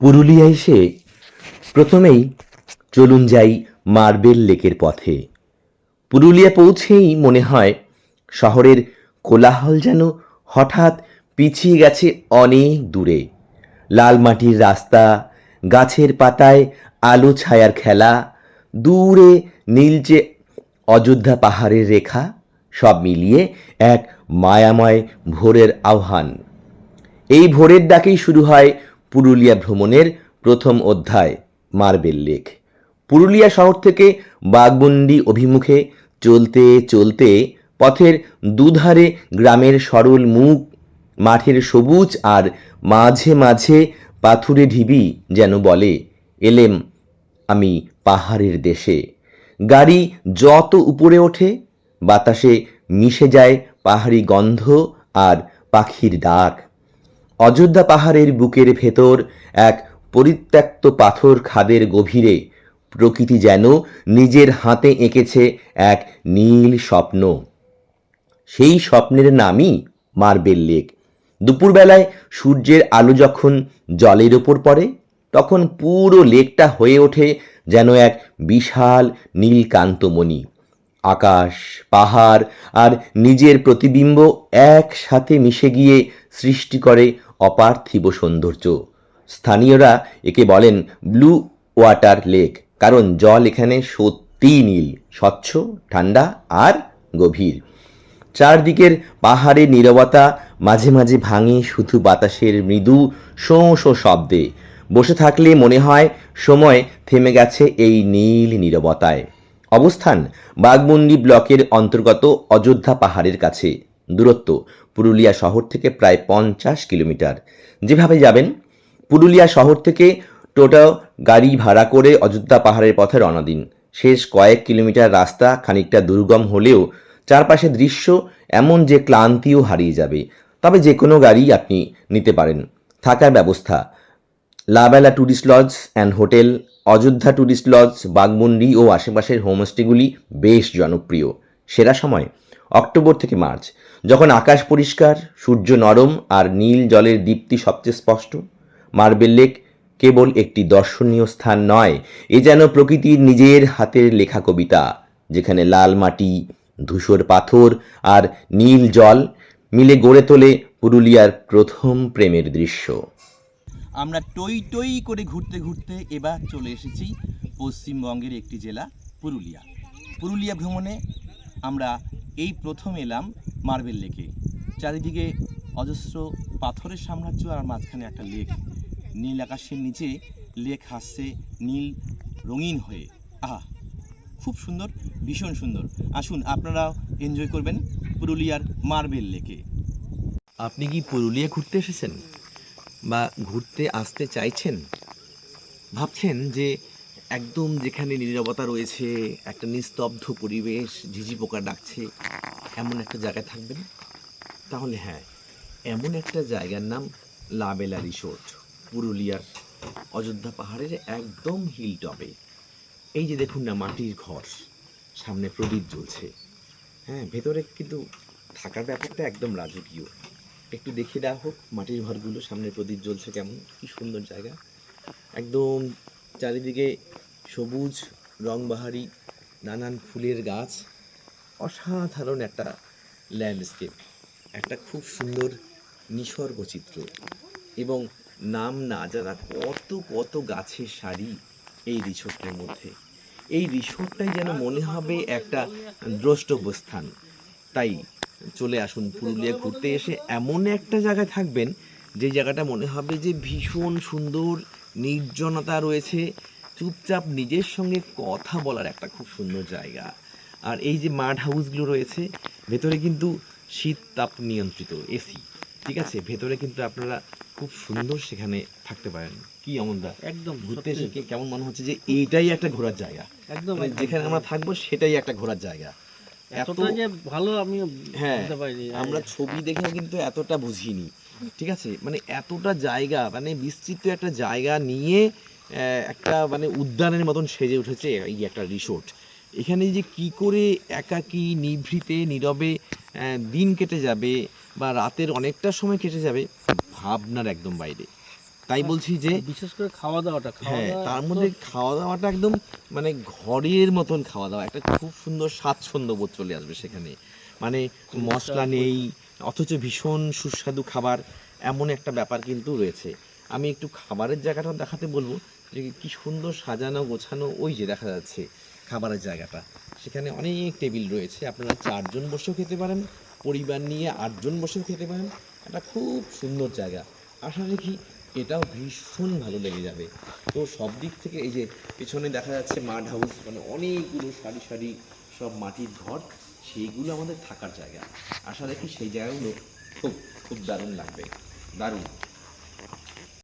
পুরুলিয়া এসে প্রথমেই চলুন যাই মার্বেল লেকের পথে। পুরুলিয়া পৌঁছেই মনে হয় শহরের কোলাহল যেন হঠাৎ পিছিয়ে গেছে অনেক দূরে। লাল মাটির রাস্তা, গাছের পাতায় আলো ছায়ার খেলা, দূরে নীলচে অযোধ্যা পাহাড়ের রেখা, সব মিলিয়ে এক মায়াময় ভোরের আহ্বান। এই ভোরের ডাকেই শুরু হয় পুরুলিয়া ভ্রমণের প্রথম অধ্যায়, মার্বেল লেক। পুরুলিয়া শহর থেকে বাগমুন্ডি অভিমুখে চলতে চলতে পথের দুধারে গ্রামের সরল মুখ, মাঠের সবুজ আর মাঝে মাঝে পাথুরে ঢিবি যেন বলে, এলেম, আমি পাহাড়ের দেশে। গাড়ি যত উপরে ওঠে, বাতাসে মিশে যায় পাহাড়ি গন্ধ আর পাখির ডাক। অযোধ্যা পাহাড়ের বুকের ভেতর এক পরিত্যক্ত পাথর খাদের গভীরে। প্রকৃতি যেন নিজের হাতে এঁকেছে এক নীল স্বপ্ন। সেই স্বপ্নের নামই মার্বেল লেক। দুপুরবেলায় সূর্যের আলো যখন জলের ওপর পড়ে, তখন পুরো লেকটা হয়ে ওঠে যেন এক বিশাল নীলকান্তমণি। আকাশ, পাহাড় আর নিজের প্রতিবিম্ব একসাথে মিশে গিয়ে সৃষ্টি করে অপার্থিব সৌন্দর্য। স্থানীয়রা একে বলেন ব্লু ওয়াটার লেক কারণ জল এখানে সত্যিই নীল, স্বচ্ছ, ঠান্ডা আর গভীর। চারদিকের পাহাড়ে নীরবতা, মাঝে মাঝে ভাঙে শুধু বাতাসের মৃদু শোঁ শোঁ শব্দে। বসে থাকলে মনে হয় সময় থেমে গেছে এই নীল নীরবতায়। অবস্থান বাগমুন্ডি ব্লকের অন্তর্গত অযোধ্যা পাহাড়ের কাছে। দূরত্ব পুরুলিয়া শহর থেকে প্রায় পঞ্চাশ কিলোমিটার। যেভাবে যাবেন, পুরুলিয়া শহর থেকে টোটো গাড়ি ভাড়া করে অযোধ্যা পাহাড়ের পথে রওনা দিন। শেষ কয়েক কিলোমিটার রাস্তা খানিকটা দুর্গম হলেও চারপাশে দৃশ্য এমন যে ক্লান্তিও হারিয়ে যাবে, তবে যে কোনো গাড়ি আপনি নিতে পারেন। থাকার ব্যবস্থা, Labela tourist lodge and hotel, Ayodhya tourist lodge Bagmundi ও আশেপাশের হোমস্টেগুলি বেশ জনপ্রিয়। সেরা সময় অক্টোবর থেকে মার্চ, যখন আকাশ পরিষ্কার, সূর্য নরম আর নীল জলের দীপ্তি সবচেয়ে স্পষ্ট। মার্বেল লেক কেবল একটি দর্শনীয় স্থান নয়, এ যেন প্রকৃতির নিজের হাতের লেখা কবিতা যেখানে লাল মাটি, ধূসর পাথর আর নীল জল মিলে গড়ে তোলে পুরুলিয়ার প্রথম প্রেমের দৃশ্য। আমরা টই টই করে ঘুরতে ঘুরতে এবার চলে এসেছি পশ্চিমবঙ্গের একটি জেলা, পুরুলিয়া। পুরুলিয়া ভ্রমণে আমরা এই প্রথম এলাম মার্বেল লেকে। চারিদিকে অজস্র পাথরের সাম্রাজ্য আর মাঝখানে একটা লেক। নীল আকাশের নিচে লেক হাসছে নীল রঙিন হয়ে। আহা, খুব সুন্দর, ভীষণ সুন্দর। আসুন, আপনারাও এনজয় করবেন পুরুলিয়ার মার্বেল লেকে। আপনি কি পুরুলিয়া ঘুরতে এসেছেন? বা ঘুরতে আসতে চাইছেন? ভাবছেন যে একদম যেখানে নীরবতা রয়েছে, একটা নিস্তব্ধ পরিবেশ, ঝিঝি পোকা ডাকছে এমন একটা জায়গায় থাকবেন? তাহলে হ্যাঁ এমন একটা জায়গার নাম লাবেলা রিসোর্ট, পুরুলিয়ার অযোধ্যা পাহাড়ের একদম হিল টপে এই যে দেখুন না, মাটির ঘর, সামনে প্রদীপ জ্বলছে। হ্যাঁ ভেতরে কিন্তু থাকার ব্যাপারটা একদম রাজকীয়। একটু দেখিয়ে দেওয়া হোক, মাটির ঘরগুলো, সামনে প্রদীপ জ্বলছে কেমন? কি সুন্দর জায়গা। একদম চারিদিকে সবুজ, রংবাহারি, নানান ফুলের গাছ। অসাধারণ একটা ল্যান্ডস্কেপ একটা খুব সুন্দর নিসর্গ চিত্র এবং নাম না জানা কত কত গাছের সারি এই রিসোর্টের মধ্যে। এই রিসোর্টটাই যেন মনে হবে একটা দ্রষ্টব্য স্থান তাই চলে আসুন পুরুলিয়া ঘুরতে এসে এমন একটা জায়গায় থাকবেন যে জায়গাটা মনে হবে যে ভীষণ সুন্দর, নির্জনতা রয়েছে, চুপচাপ নিজের সঙ্গে কথা বলার একটা খুব সুন্দর জায়গা। আর এই যে মাড হাউসগুলো রয়েছে ভেতরে কিন্তু শীত তাপ নিয়ন্ত্রিত এসি ঠিক আছে? ভেতরে কিন্তু আপনারা খুব সুন্দর সেখানে থাকতে পারেন। কি অমনদা? একদম ঘুরতে এসে কেমন মনে হচ্ছে যে এইটাই একটা ঘোরার জায়গা? একদম মানে যেখানে আমরা থাকব সেটাই একটা ঘোরার জায়গা। এতটা যে ভালো আমি হ্যাঁ আমরা ছবি দেখে কিন্তু এতটা বুঝিনি ঠিক আছে? মানে এতটা জায়গা মানে বিস্তৃত একটা জায়গা নিয়ে আহ, একটা মানে উদ্যানের মতন সেজে উঠেছে এই একটা রিসোর্ট। এখানে যে কি করে একাকী নিভৃতে নীরবে দিন কেটে যাবে বা রাতের অনেকটা সময় কেটে যাবে ভাবনার একদম বাইরে। তাই বলছি যে বিশেষ করে খাওয়া দাওয়াটা হ্যাঁ তার মধ্যে খাওয়া দাওয়াটা একদম মানে ঘরের মতন খাওয়া দাওয়া একটা খুব সুন্দর স্বাচ্ছন্দ্য বোধ চলে আসবে সেখানে। মানে মশলা নেই অথচ ভীষণ সুস্বাদু খাবার এমন একটা ব্যাপার কিন্তু রয়েছে। আমি একটু খাবারের জায়গাটা দেখাতে বলব যে কি সুন্দর সাজানো গোছানো ওই যে দেখা যাচ্ছে খাবারের জায়গাটা। সেখানে অনেক টেবিল রয়েছে, আপনারা চারজন বসেও খেতে পারেন, পরিবার নিয়ে আটজন বসেও খেতে পারেন, একটা খুব সুন্দর জায়গা। আশা রাখি এটাও ভীষণ ভালো লেগে যাবে। তো সব দিক থেকে এই যে পেছনে দেখা যাচ্ছে মাড হাউস মানে অনেকগুলো সারি সারি সব মাটির ঘর, সেইগুলো আমাদের থাকার জায়গা। আশা রাখি সেই জায়গাগুলো খুব খুব দারুণ লাগবে। দারুণ।